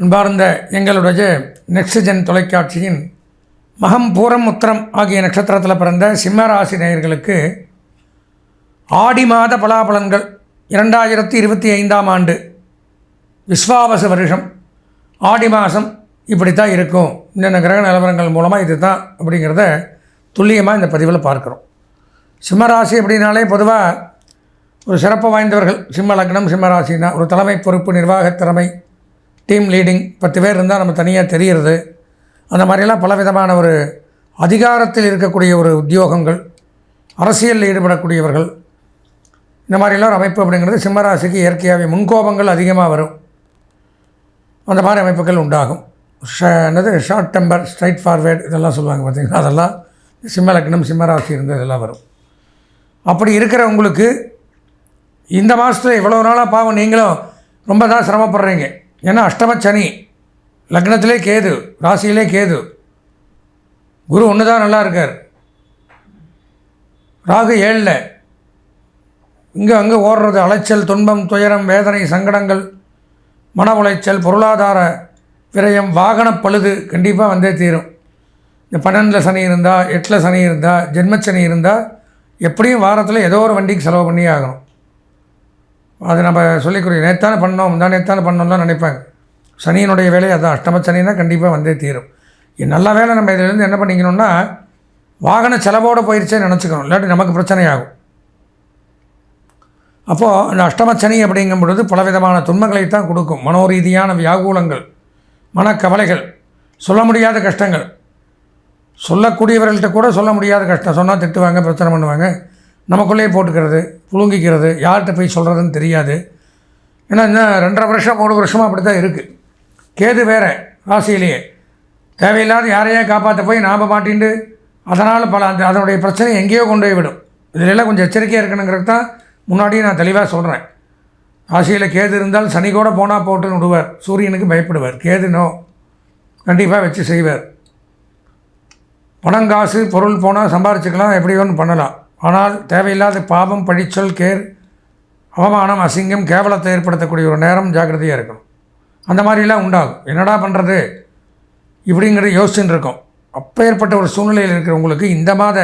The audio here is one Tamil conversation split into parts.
அன்பார்ந்த எங்களுடைய நெக்ஸ்ட் தொலைக்காட்சியின் மகம் பூரம் உத்திரம் ஆகிய நட்சத்திரத்தில் பிறந்த சிம்மராசி நேயர்களுக்கு ஆடி மாத பலாபலன்கள் இரண்டாயிரத்தி இருபத்தி ஐந்தாம் ஆண்டு விஸ்வாவச வருஷம். ஆடி மாதம் இப்படி தான் இருக்கும். இந்த கிரக நிலவரங்கள் மூலமாக இது தான் அப்படிங்கிறத துல்லியமாக இந்த பதிவில் பார்க்குறோம். சிம்மராசி அப்படின்னாலே பொதுவாக ஒரு சிறப்பு வாய்ந்தவர்கள். சிம்ம லக்னம் சிம்மராசினா ஒரு தலைமை பொறுப்பு நிர்வாகத் திறமை டீம் லீடிங் பத்து பேர் இருந்தால் நம்ம தனியாக தெரிகிறது அந்த மாதிரியெல்லாம் பலவிதமான ஒரு அதிகாரத்தில் இருக்கக்கூடிய ஒரு உத்தியோகங்கள். அரசியலில் ஈடுபடக்கூடியவர்கள். இந்த மாதிரிலாம் ஒரு அமைப்பு அப்படிங்கிறது சிம்மராசிக்கு இயற்கையாகவே முன்கோபங்கள் அதிகமாக வரும். அந்த மாதிரி அமைப்புகள் உண்டாகும். ஷ என்னது? ஷார்ட் டெம்பர் ஸ்ட்ரைட் ஃபார்வேர்டு இதெல்லாம் சொல்லுவாங்க பார்த்தீங்கன்னா அதெல்லாம் சிம்ம லக்னம் சிம்மராசி இருந்து இதெல்லாம் வரும். அப்படி இருக்கிற உங்களுக்கு இந்த மாதத்தில் இவ்வளோ நாளாக பாவம் நீங்களும் ரொம்ப தான் சிரமப்படுறீங்க. ஏன்னா அஷ்டம சனி லக்னத்திலே கேது ராசியிலே கேது. குரு ஒன்று தான் நல்லா இருக்கார். ராகு ஏழில். இங்கே அங்கே ஓடுறது அலைச்சல் துன்பம் துயரம் வேதனை சங்கடங்கள் மன உளைச்சல் பொருளாதார விரயம் வாகன பழுது கண்டிப்பாக வந்தே தீரும். இந்த பன்னெண்டில் சனி இருந்தால் எட்டில் சனி இருந்தால் ஜென்மச்சனி இருந்தால் எப்படியும் வாரத்தில் ஏதோ ஒரு வண்டிக்கு செலவு பண்ணியே ஆகணும். அது நம்ம சொல்லிக்கிறோம் நேத்தானே பண்ணோம் முந்தா நேத்தானே பண்ணோம்லாம் நினைப்பாங்க. சனியினுடைய வேலை அதான். அஷ்டம சனின்னா கண்டிப்பாக வந்தே தீரும். நல்ல வேலை. நம்ம இதிலேருந்து என்ன பண்ணிக்கணும்னா வாகன செலவோடு போயிடுச்சே நினச்சிக்கணும். இல்லாட்டி நமக்கு பிரச்சனை ஆகும் அப்போது இந்த அஷ்டமச்சனி அப்படிங்கும் பொழுது பலவிதமான துன்பங்களை தான் கொடுக்கும். மனோரீதியான வியாகூலங்கள் மனக்கவலைகள் சொல்ல முடியாத கஷ்டங்கள். சொல்லக்கூடியவர்கள்ட்ட கூட சொல்ல முடியாத கஷ்டம். சொன்னால் திட்டுவாங்க பிரச்சனை பண்ணுவாங்க. நமக்குள்ளேயே போட்டுக்கிறது புழுங்கிக்கிறது யார்கிட்ட போய் சொல்கிறதுன்னு தெரியாது. ஏன்னா இன்னும் ரெண்டரை வருஷம் மூணு வருஷமாக அப்படி தான் இருக்குது கேது வேறு ராசியிலேயே. தேவையில்லாத யாரையா காப்பாற்ற போய் நாம் மாட்டின்ட்டு அதனால் பல அந்த அதனுடைய பிரச்சனை எங்கேயோ கொண்டு போய் விடும். இதிலெல்லாம் கொஞ்சம் எச்சரிக்கையாக இருக்கணுங்கிறது தான் முன்னாடியே நான் தெளிவாக சொல்கிறேன் ராசியில் கேது இருந்தால் சனி கூட போனால் போட்டுன்னு விடுவார். சூரியனுக்கு பயப்படுவார். கேது நோ கண்டிப்பாக வச்சு செய்வார். பணம் காசு பொருள் போனால் சம்பாரிச்சுக்கலாம் எப்படி ஒன்று பண்ணலாம். ஆனால் தேவையில்லாத பாவம் பழிச்சொல் கேர் அவமானம் அசிங்கம் கேவலத்தை ஏற்படுத்தக்கூடிய ஒரு நேரம் ஜாக்கிரதையாக இருக்கணும். அந்த மாதிரிலாம் உண்டாகும். என்னடா பண்ணுறது இப்படிங்கிறது யோசிச்சுட்டு இருக்கோம். அப்பேற்பட்ட ஒரு சூழ்நிலையில் இருக்கிறவங்களுக்கு இந்த மாத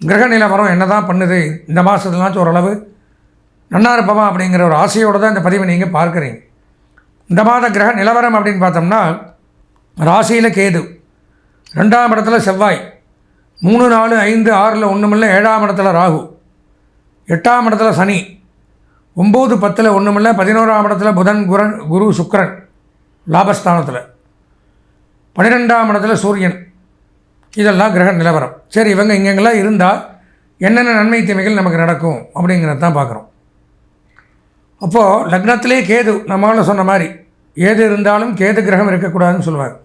கிரக நிலவரம் என்ன தான் பண்ணுது? இந்த மாதத்துலாச்சும் ஓரளவு நன்னா இருப்பமா அப்படிங்கிற ஒரு ஆசையோடு தான் இந்த பதிவை நீங்கள் பார்க்குறீங்க. இந்த மாத கிரக நிலவரம் அப்படின்னு பார்த்தோம்னா ராசியில் கேது ரெண்டாம் இடத்துல செவ்வாய் மூணு நாலு ஐந்து ஆறில் ஒன்றுமில்ல ஏழாம் இடத்துல ராகு. எட்டாம் இடத்துல சனி. ஒம்பது பத்தில் ஒன்றுமில்ல பதினோராம் இடத்துல புதன் குரன் குரு சுக்கரன் லாபஸ்தானத்தில். பன்னிரெண்டாம் இடத்துல சூரியன். இதெல்லாம் கிரக நிலவரம். சரி இவங்க இங்கெங்கெல்லாம் இருந்தால் என்னென்ன நன்மை தீமைகள் நமக்கு நடக்கும் அப்படிங்கிறத தான் பார்க்குறோம். அப்போது லக்னத்திலே கேது நம்மளால் சொன்ன மாதிரி ஏது இருந்தாலும் கேது கிரகம் இருக்கக்கூடாதுன்னு சொல்லுவாங்க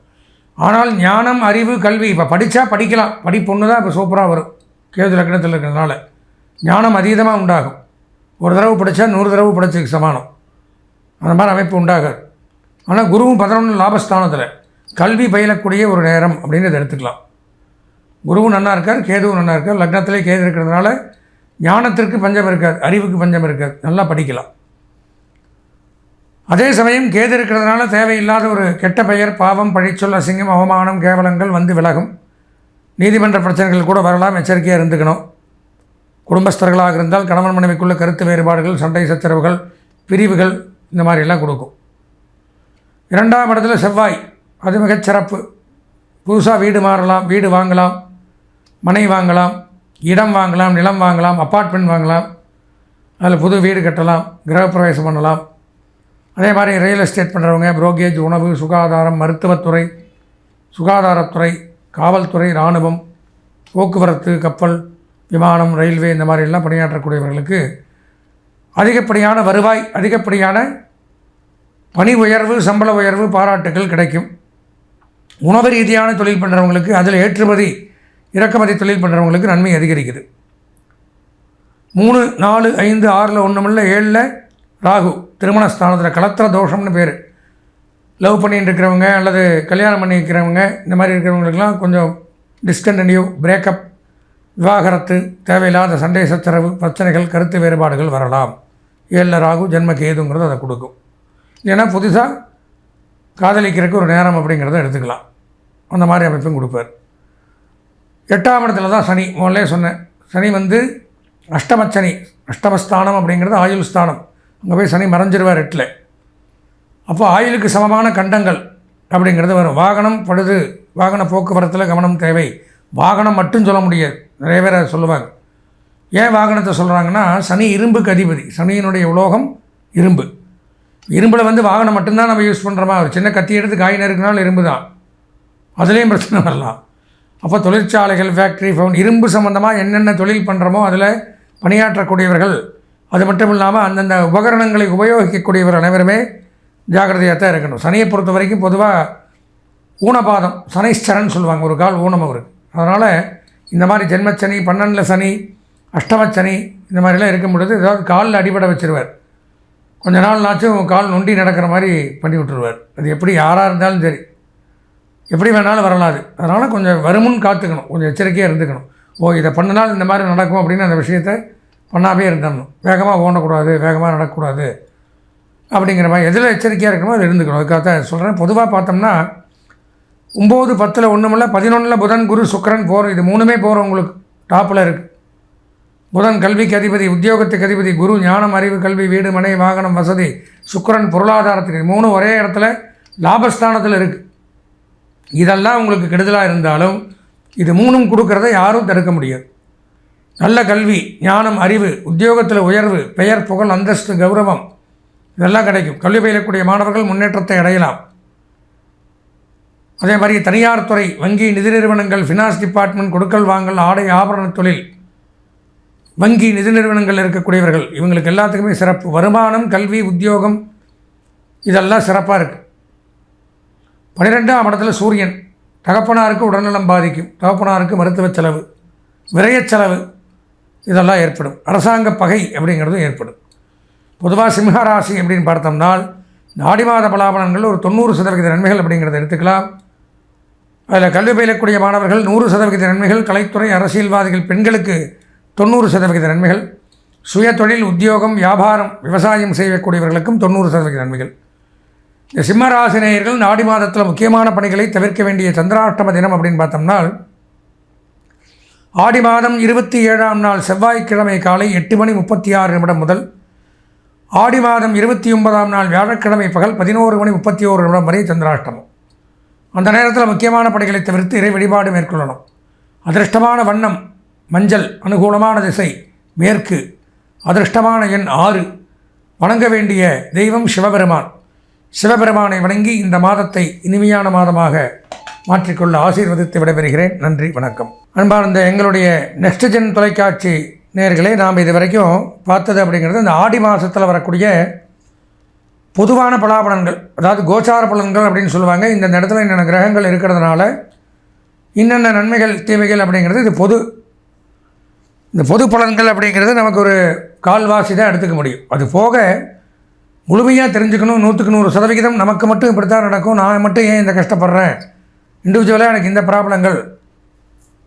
ஆனால் ஞானம் அறிவு கல்வி இப்போ படித்தா படிக்கலாம். படிப்பு ஒன்று தான் இப்போ சூப்பராக வரும். கேது லக்னத்தில் இருக்கிறதுனால. ஞானம் அதீதமாக உண்டாகும். ஒரு தடவை படித்தா நூறு தடவை படித்ததுக்கு சமானம். அந்த மாதிரி அமைப்பு உண்டாகாது. ஆனால் குருவும் பதினொன்று லாபஸ்தானத்தில். கல்வி பயிலக்கூடிய ஒரு நேரம் அப்படின்னு இதை எடுத்துக்கலாம். குருவும் நன்னா இருக்கார் கேதுவும் நல்லா இருக்கார். லக்னத்திலே கேது இருக்கிறதுனால ஞானத்திற்கு பஞ்சம் இருக்காது அறிவுக்கு பஞ்சம் இருக்காது. நல்லா படிக்கலாம். அதே சமயம் கேது இருக்கிறதுனால தேவையில்லாத ஒரு கெட்ட பெயர் பாவம் பழிச்சொல் அசிங்கம் அவமானம் கேவலங்கள் வந்து விலகும். நீதிமன்ற பிரச்சனைகள் கூட வரலாம் எச்சரிக்கையாக இருந்துக்கணும். குடும்பஸ்தர்களாக இருந்தால் கணவன் மனைவிக்குள்ள கருத்து வேறுபாடுகள் சண்டை சச்சரவுகள் பிரிவுகள் இந்த மாதிரிலாம் கொடுக்கும். இரண்டாம் இடத்துல செவ்வாய் அது மிகச் சிறப்பு. புதுசாக வீடு மாறலாம் வீடு வாங்கலாம் மனை வாங்கலாம் இடம் வாங்கலாம் நிலம் வாங்கலாம் அப்பார்ட்மெண்ட் வாங்கலாம் அதில் புது வீடு கட்டலாம் கிரகப்பிரவேசம் பண்ணலாம். அதே மாதிரி ரியல் எஸ்டேட் பண்ணுறவங்க புரோக்கேஜ் உணவு சுகாதாரம் மருத்துவத்துறை சுகாதாரத்துறை காவல்துறை இராணுவம் போக்குவரத்து கப்பல் விமானம் ரயில்வே இந்த மாதிரி எல்லாம் பணியாற்றக்கூடியவர்களுக்கு அதிகப்படியான வருவாய் அதிகப்படியான பணி உயர்வு சம்பள உயர்வு பாராட்டுகள் கிடைக்கும். உணவு ரீதியான தொழில் பண்ணுறவங்களுக்கு அதில் ஏற்றுமதி இறக்குமதி தொழில் பண்ணுறவங்களுக்கு நன்மை அதிகரிக்குது. மூணு நாலு ஐந்து ஆறில் ஒன்றுமில்ல ஏழில் ராகு திருமணஸ்தானத்தில் கலத்திர தோஷம்னு பேர். லவ் பண்ணிட்டு இருக்கிறவங்க அல்லது கல்யாணம் பண்ணி இருக்கிறவங்க இந்த மாதிரி இருக்கிறவங்களுக்கெல்லாம் கொஞ்சம் டிஸ்கண்டினியூ பிரேக்கப் விவாகரத்து தேவையில்லாத சண்டை சச்சரவு பிரச்சனைகள் கருத்து வேறுபாடுகள் வரலாம். ஏழில் ராகு ஜென்ம கேதுங்கிறது அதை கொடுக்கும். ஏன்னா புதுசாக காதலிக்கிறதுக்கு ஒரு நேரம் அப்படிங்கிறத எடுத்துக்கலாம். அந்த மாதிரி அமைப்பும் கொடுப்பார். எட்டாம் இடத்துல தான் சனி முதல்ல சொன்னேன். சனி வந்து அஷ்டமச்சனி அஷ்டமஸ்தானம் அப்படிங்கிறது ஆயுள் ஸ்தானம். அங்கே போய் சனி மறைஞ்சிருவார் எட்டில். அப்போ ஆயுளுக்கு சமமான கண்டங்கள் அப்படிங்கிறது வரும். வாகனம் பழுது வாகன போக்குவரத்தில் கவனம் தேவை. வாகனம் மட்டும் சொல்ல முடியாது. நிறைய பேர் அதை சொல்லுவாங்க. ஏன் வாகனத்தை சொல்கிறாங்கன்னா சனி இரும்புக்கு அதிபதி. சனியினுடைய உலோகம் இரும்பு. இரும்பில் வந்து வாகனம் மட்டும்தான் நம்ம யூஸ் பண்ணுறோமா ஒரு சின்ன கத்தி எடுத்து காய் நறுக்கினாலும் இரும்பு தான். அதுலேயும் பிரச்சனை வரலாம். அப்போ தொழிற்சாலைகள் ஃபேக்ட்ரி ஃபவுன் இரும்பு சம்மந்தமாக என்னென்ன தொழில் பண்ணுறோமோ அதில் பணியாற்றக்கூடியவர்கள் அது மட்டும் இல்லாமல் அந்தந்த உபகரணங்களை உபயோகிக்கக்கூடியவர் அனைவருமே ஜாக்கிரதையாக தான் இருக்கணும். சனியை பொறுத்த வரைக்கும் பொதுவாக ஊனபாதம் சனைஸ்சரன் சொல்லுவாங்க ஒரு கால் ஊனம் அவருக்கு. அதனால் இந்த மாதிரி ஜென்மச்சனி பன்னெண்டில் சனி அஷ்டமச்சனி இந்த மாதிரிலாம் இருக்கும் பொழுது ஏதாவது காலில் அடிபட வச்சுருவார். கொஞ்ச நாள்னாச்சும் கால் நொண்டி நடக்கிற மாதிரி பண்ணி விட்டுருவார். அது எப்படி யாராக இருந்தாலும் சரி. எப்படி வேணாலும் வரலாது. அதனால் கொஞ்சம் வருமுன் காத்துக்கணும். கொஞ்சம் எச்சரிக்கையாக இருந்துக்கணும். ஓ இதை பண்ணினால் இந்த மாதிரி நடக்கும் அப்படின்னு அந்த விஷயத்தை பண்ணாமே இருந்துடணும். வேகமாக ஓடக்கூடாது வேகமாக நடக்கக்கூடாது அப்படிங்கிற மாதிரி எதில் எச்சரிக்கையாக இருக்கணுமோ அது இருந்துக்கணும். அதுக்காக தான் சொல்கிறேன் பொதுவாக பார்த்தோம்னா ஒம்பது பத்தில் ஒன்றுமில்ல பதினொன்றில் புதன் குரு சுக்கரன் போகிறோம் இது மூணுமே போகிறோம் உங்களுக்கு டாப்பில் இருக்குது புதன் கல்விக்கு அதிபதி உத்தியோகத்துக்கு அதிபதி குரு ஞானம் அறிவு கல்வி வீடு மனை வாகனம் வசதி சுக்கிரன் பொருளாதாரத்துக்கு மூணு ஒரே இடத்துல லாபஸ்தானத்தில் இருக்குது இதெல்லாம் உங்களுக்கு கெடுதலாக இருந்தாலும் இது மூணும் கொடுக்கறத யாரும் தடுக்க முடியாது. நல்ல கல்வி ஞானம் அறிவு உத்தியோகத்தில் உயர்வு பெயர் புகழ் அந்தஸ்து கௌரவம் இதெல்லாம் கிடைக்கும். கல்வி பயிலக்கூடிய மாணவர்கள் முன்னேற்றத்தை அடையலாம். அதே மாதிரி தனியார் துறை வங்கி நிதி நிறுவனங்கள் ஃபினான்ஸ் டிபார்ட்மெண்ட் கொடுக்கல் வாங்கல் ஆடை ஆபரண தொழில் வங்கி நிதி நிறுவனங்கள் இருக்கக்கூடியவர்கள் இவங்களுக்கு எல்லாத்துக்குமே சிறப்பு. வருமானம் கல்வி உத்தியோகம் இதெல்லாம் சிறப்பாக இருக்குது பன்னிரெண்டாம் இடத்துல சூரியன் தகப்பனாருக்கு உடல்நலம் பாதிக்கும். தகப்பனாருக்கு மருத்துவ செலவு விரயச் செலவு இதெல்லாம் ஏற்படும். அரசாங்க பகை அப்படிங்கிறதும் ஏற்படும். பொதுவாக சிம்மராசி அப்படின்னு பார்த்தோம்னால் நாடி மாத பலாபலன்கள் ஒரு தொண்ணூறு சதவிகித நன்மைகள் அப்படிங்கிறத எடுத்துக்கலாம். அதில் கல்வி பயிலக்கூடிய மாணவர்கள் நூறு சதவிகித நன்மைகள் கலைத்துறை அரசியல்வாதிகள் பெண்களுக்கு தொண்ணூறு சதவிகித நன்மைகள். சுய தொழில் உத்தியோகம் வியாபாரம் விவசாயம் செய்யக்கூடியவர்களுக்கும் தொண்ணூறு சதவிகித நன்மைகள். இந்த சிம்மராசினியர்கள் நாடி மாதத்தில் முக்கியமான பணிகளை தவிர்க்க வேண்டிய சந்திராஷ்டம தினம் அப்படின்னு பார்த்தோம்னா ஆடி மாதம் இருபத்தி ஏழாம் நாள் செவ்வாய்க்கிழமை காலை எட்டு மணி முப்பத்தி ஆறு நிமிடம் முதல் ஆடி மாதம் இருபத்தி ஒன்பதாம் நாள் வியாழக்கிழமை பகல் பதினோரு மணி முப்பத்தி ஓரு நிமிடம் வரை சந்திராஷ்டமம். அந்த நேரத்தில் முக்கியமான பணிகளை தவிர்த்து இறை வழிபாடு மேற்கொள்ளணும். அதிர்ஷ்டமான வண்ணம் மஞ்சள் அனுகூலமான திசை மேற்கு அதிர்ஷ்டமான எண் ஆறு. வணங்க வேண்டிய தெய்வம் சிவபெருமான். சிவபெருமானை வணங்கி இந்த மாதத்தை இனிமையான மாதமாக மாற்றிக்கொள்ள ஆசீர்வதித்து விடைபெறுகிறேன். நன்றி வணக்கம். அன்பார்ந்த எங்களுடைய நெக்ஸ்ட் ஜென் தொலைக்காட்சி நேர்களே நாம் இது வரைக்கும் பார்த்தது அப்படிங்கிறது இந்த ஆடி மாதத்தில் வரக்கூடிய பொதுவான பலாபலன்கள் அதாவது கோச்சார பலன்கள் அப்படின்னு சொல்லுவாங்க. இந்த இடத்துல என்னென்ன கிரகங்கள் இருக்கிறதுனால இன்னென்ன நன்மைகள் தீமைகள் அப்படிங்கிறது இது பொது இந்த பொது பலன்கள் அப்படிங்கிறது நமக்கு ஒரு கால்வாசி தான் எடுத்துக்க முடியும். அது போக முழுமையாக தெரிஞ்சுக்கணும். நூற்றுக்கு நூறு சதவிகிதம் நமக்கு மட்டும் இப்படி தான் நடக்கும். நான் மட்டும் ஏன் இந்த கஷ்டப்படுறேன்? இண்டிவிஜுவலாக எனக்கு இந்த ப்ராப்ளங்கள்.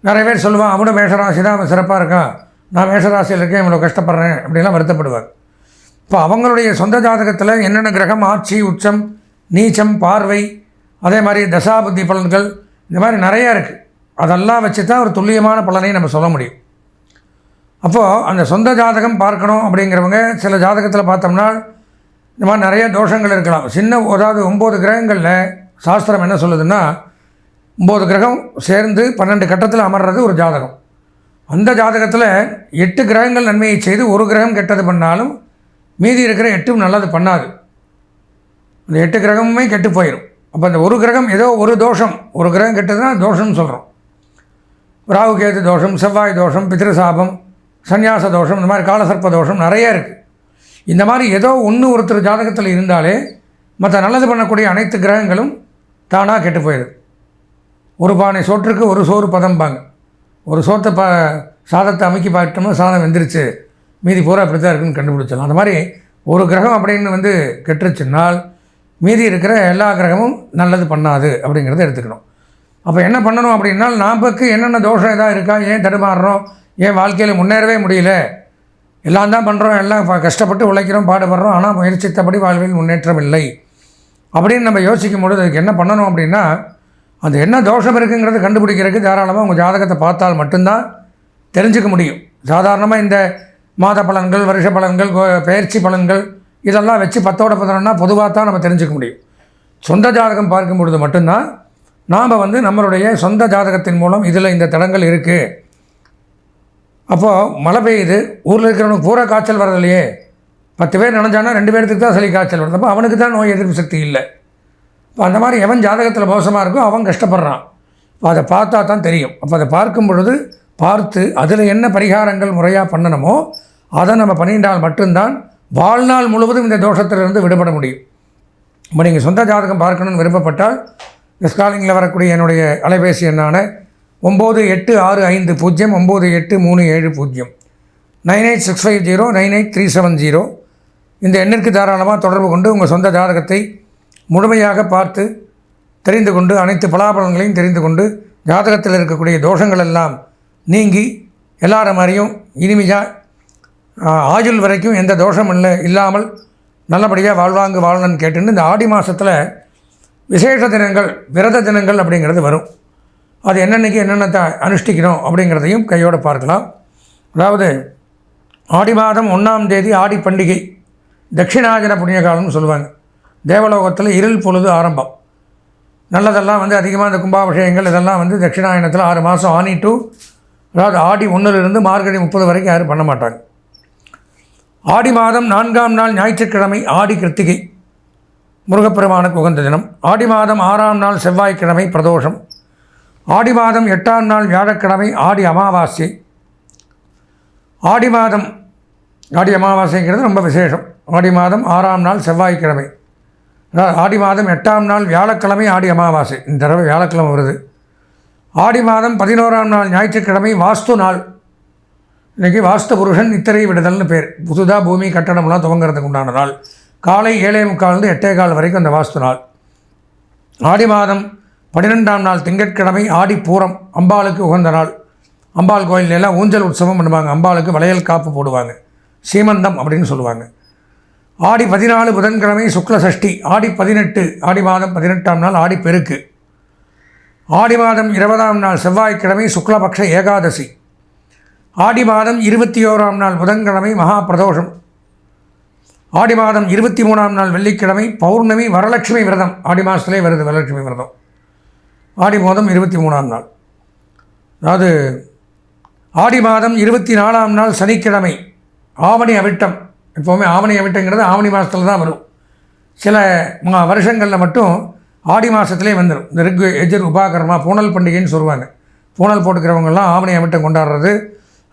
நிறைய பேர் சொல்லுவான் அவனும் மேஷராசி தான் அவன் சிறப்பாக இருக்கான் நான் மேஷராசியில் இருக்கேன் இவ்வளோ கஷ்டப்படுறேன் அப்படிலாம் வருத்தப்படுவாங்க. இப்போ அவங்களுடைய சொந்த ஜாதகத்தில் என்னென்ன கிரகம் ஆட்சி உச்சம் நீச்சம் பார்வை அதே மாதிரி தசாபுத்தி பலன்கள் இந்த மாதிரி நிறையா இருக்குது அதெல்லாம் வச்சு தான் ஒரு துல்லியமான பலனை நம்ம சொல்ல முடியும். அப்போது அந்த சொந்த ஜாதகம் பார்க்கணும் அப்படிங்கிறவங்க சில ஜாதகத்தில் பார்த்தோம்னா இந்த மாதிரி நிறைய தோஷங்கள் இருக்கலாம். சின்ன அதாவது ஒம்பது கிரகங்களில் சாஸ்திரம் என்ன சொல்லுதுன்னா ஒம்பது கிரகம் சேர்ந்து பன்னெண்டு கட்டத்தில் அமர்றது ஒரு ஜாதகம். அந்த ஜாதகத்தில் எட்டு கிரகங்கள் நன்மையை செய்து ஒரு கிரகம் கெட்டது பண்ணாலும் மீதி இருக்கிற எட்டும் நல்லது பண்ணாது. அந்த எட்டு கிரகமுமே கெட்டு போயிடும் அப்போ அந்த ஒரு கிரகம் ஏதோ ஒரு தோஷம். ஒரு கிரகம் கெட்டதுன்னா தோஷம்னு சொல்கிறோம் ராகு கேது தோஷம் செவ்வாய் தோஷம் பித்ருசாபம் சந்நியாச தோஷம் இந்த மாதிரி காலசர்ப்ப தோஷம் நிறைய இருக்குது இந்த மாதிரி ஏதோ ஒன்று ஒருத்தர் ஜாதகத்தில் இருந்தாலே மற்ற நல்லது பண்ணக்கூடிய அனைத்து கிரகங்களும் தானாக கெட்டு போயிடுது ஒரு பானை சோற்றுக்கு ஒரு சோறு பதம்பாங்க. ஒரு சோத்தை ப சாதத்தை அமைக்கி பார்த்துட்டோம்னா சாதம் வெந்துருச்சு. மீதி பூரா இப்படி தான் இருக்குன்னு கண்டுபிடிச்சிடலாம். அந்த மாதிரி ஒரு கிரகம் அப்படின்னு வந்து கெட்டுருச்சுன்னால் மீதி இருக்கிற எல்லா கிரகமும் நல்லது பண்ணாது அப்படிங்கிறத எடுத்துக்கணும். அப்போ என்ன பண்ணணும் அப்படின்னா நமக்கு என்னென்ன தோஷம் எதாவது இருக்கா ஏன் தடுமாறுறோம் ஏன் வாழ்க்கையில் முன்னேறவே முடியல? எல்லாம் தான் பண்ணுறோம் எல்லாம் கஷ்டப்பட்டு உழைக்கிறோம் பாடுபடுறோம் ஆனால் முயற்சித்தபடி வாழ்வில் முன்னேற்றம் இல்லை. அப்படின்னு நம்ம யோசிக்கும் பொழுது அதுக்கு என்ன பண்ணணும் அப்படின்னா அது என்ன தோஷம் இருக்குங்கிறது கண்டுபிடிக்கிறதுக்கு தாராளமாக உங்கள் ஜாதகத்தை பார்த்தால் மட்டும்தான் தெரிஞ்சுக்க முடியும். சாதாரணமாக இந்த மாத பலன்கள் வருஷ பலன்கள் கோ- பெயர்ச்சி பலன்கள் இதெல்லாம் வச்சு பத்தோட பதினொன்னா பொதுவாக தான் நம்ம தெரிஞ்சுக்க முடியும். சொந்த ஜாதகம் பார்க்கும் பொழுது மட்டும்தான் நாம் வந்து நம்மளுடைய சொந்த ஜாதகத்தின் மூலம் இதில் இந்த தடங்கள் இருக்குது அப்போது மழை பெய்யுது ஊரில் இருக்கிறவனுக்கு பூரா காய்ச்சல் வரதில்லையே. பத்து பேர் நினைஞ்சானா ரெண்டு பேர்த்துக்கு தான் சளி காய்ச்சல் வருது. அப்போ அவனுக்கு தான் நோய் எதிர்ப்பு சக்தி இல்லை. இப்போ அந்த மாதிரி எவன் ஜாதகத்தில் மோசமாக இருக்கோ அவன் கஷ்டப்படுறான். இப்போ அதை பார்த்தா தான் தெரியும். அப்போ அதை பார்க்கும் பொழுது பார்த்து அதில் என்ன பரிகாரங்கள் முறையாக பண்ணணுமோ அதை நம்ம பண்ணிட்டால் மட்டும்தான் வாழ்நாள் முழுவதும் இந்த தோஷத்திலிருந்து விடுபட முடியும். இப்போ நீங்கள் சொந்த ஜாதகம் பார்க்கணும்னு விருப்பப்பட்டால் ஸ்காலிங்கில் வரக்கூடிய என்னுடைய அலைபேசி எண்ணான ஒம்பது எட்டு ஆறு ஐந்து பூஜ்ஜியம் ஒம்பது எட்டு மூணு ஏழு பூஜ்ஜியம். Nine eight six five zero nine eight three seven zero. இந்த எண்ணிற்கு தாராளமாக தொடர்பு கொண்டு உங்கள் சொந்த ஜாதகத்தை முழுமையாக பார்த்து தெரிந்து கொண்டு அனைத்து பலாபலன்களையும் தெரிந்து கொண்டு ஜாதகத்தில் இருக்கக்கூடிய தோஷங்கள் எல்லாம் நீங்கி எல்லார மாதிரியும் இனிமையாக ஆயுள் வரைக்கும் எந்த தோஷம் இல்லை இல்லாமல் நல்லபடியாக வாழ்வாங்கு வாழணும்னு கேட்டுன்னு இந்த ஆடி மாதத்தில் விசேஷ தினங்கள் விரத தினங்கள் அப்படிங்கிறது வரும். அது என்னென்னக்கு என்னென்னத்தை அனுஷ்டிக்கணும் அப்படிங்கிறதையும் கையோடு பார்க்கலாம். அதாவது ஆடி மாதம் ஒன்றாம் தேதி ஆடி பண்டிகை தட்சிணாஜன புண்ணிய காலம்னு சொல்லுவாங்க. தேவலோகத்தில் இருள் பொழுது ஆரம்பம். நல்லதெல்லாம் வந்து அதிகமாக இந்த கும்பாபிஷேகங்கள் இதெல்லாம் வந்து தட்சிணாயனத்தில் ஆறு மாதம் ஆனி டு அதாவது ஆடி ஒன்றிலிருந்து மார்கழி முப்பது வரைக்கும் யாரும் பண்ண மாட்டாங்க. ஆடி மாதம் நான்காம் நாள் ஞாயிற்றுக்கிழமை ஆடி கிருத்திகை முருகப்பெருமானுக்கு உகந்த தினம். ஆடி மாதம் ஆறாம் நாள் செவ்வாய்க்கிழமை பிரதோஷம். ஆடி மாதம் எட்டாம் நாள் வியாழக்கிழமை ஆடி அமாவாசை. ஆடி மாதம் ஆடி அமாவாசைங்கிறது ரொம்ப விசேஷம். ஆடி மாதம் ஆறாம் நாள் செவ்வாய்க்கிழமை. ஆடி மாதம் எட்டாம் நாள் வியாழக்கிழமை ஆடி அமாவாசை. இந்த தடவை வியாழக்கிழமை வருது. ஆடி மாதம் பதினோராம் நாள் ஞாயிற்றுக்கிழமை வாஸ்து நாள். இன்றைக்கி வாஸ்து புருஷன் நித்திரை விடுதல்னு பேர். புதுதாக பூமி கட்டடம்லாம் துவங்குறதுக்கு உண்டான நாள். காலை ஏழே முக்கால்ந்து எட்டே கால் வரைக்கும் அந்த வாஸ்து நாள். ஆடி மாதம் பன்னிரெண்டாம் நாள் திங்கட்கிழமை ஆடி பூரம் அம்பாளுக்கு உகந்த நாள். அம்பாள் கோயிலெல்லாம் ஊஞ்சல் உற்சவம் பண்ணுவாங்க. அம்பாளுக்கு வளையல் காப்பு போடுவாங்க. சீமந்தம் அப்படின்னு சொல்லுவாங்க. ஆடி பதினாலு புதன்கிழமை சுக்ல சஷ்டி. ஆடி பதினெட்டு ஆடி மாதம் பதினெட்டாம் நாள் ஆடி பெருக்கு. ஆடி மாதம் இருபதாம் நாள் செவ்வாய்க்கிழமை சுக்லபக்ஷ ஏகாதசி. ஆடி மாதம் இருபத்தி ஓராம் நாள் புதன்கிழமை மகா பிரதோஷம் ஆடி மாதம் இருபத்தி மூணாம் நாள் வெள்ளிக்கிழமை பௌர்ணமி வரலட்சுமி விரதம். ஆடி மாதத்துலேயே வருது வரலட்சுமி விரதம். ஆடி மாதம் இருபத்தி மூணாம் நாள். அதாவது ஆடி மாதம் இருபத்தி நாலாம் நாள் சனிக்கிழமை. ஆவணி அவிட்டம். எப்போவுமே ஆவணி அவிட்டங்கிறது ஆவணி மாதத்தில் தான் வரும். சில மா வருஷங்களில் மட்டும் ஆடி மாதத்துலேயே வந்துடும் இந்த ரிக் எஜர் உபாகரமாக பூனல் பண்டிகைன்னு சொல்லுவாங்க. பூனல் போட்டுக்கிறவங்கெல்லாம் ஆவணி அவிட்டம் கொண்டாடுறது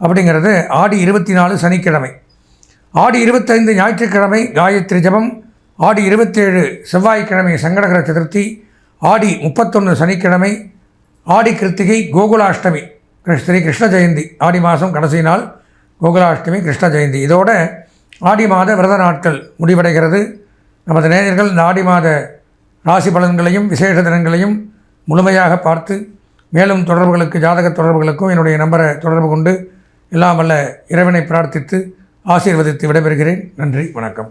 அப்படிங்கிறது ஆடி இருபத்தி நாலு சனிக்கிழமை. ஆடி இருபத்தைந்து ஞாயிற்றுக்கிழமை காயத்ரி ஜபம் ஆடி இருபத்தேழு செவ்வாய்க்கிழமை சங்கடகர சதுர்த்தி ஆடி முப்பத்தொன்று சனிக்கிழமை ஆடி கிருத்திகை கோகுலாஷ்டமி ஸ்ரீ கிருஷ்ண ஜெயந்தி. ஆடி மாதம் கடைசி நாள் கோகுலாஷ்டமி கிருஷ்ண ஜெயந்தி. இதோட ஆடி மாத விரத நாட்கள் முடிவடைகிறது. நமது நேயர்கள் இந்த ஆடி மாத ராசி பலன்களையும் விசேஷ தினங்களையும் முழுமையாக பார்த்து மேலும் தொடர்புகளுக்கு ஜாதக தொடர்புகளுக்கும் என்னுடைய நம்பரை தொடர்பு கொண்டு எல்லாம் வல்ல இறைவனை பிரார்த்தித்து ஆசீர்வதித்து விடைபெறுகிறேன். நன்றி வணக்கம்.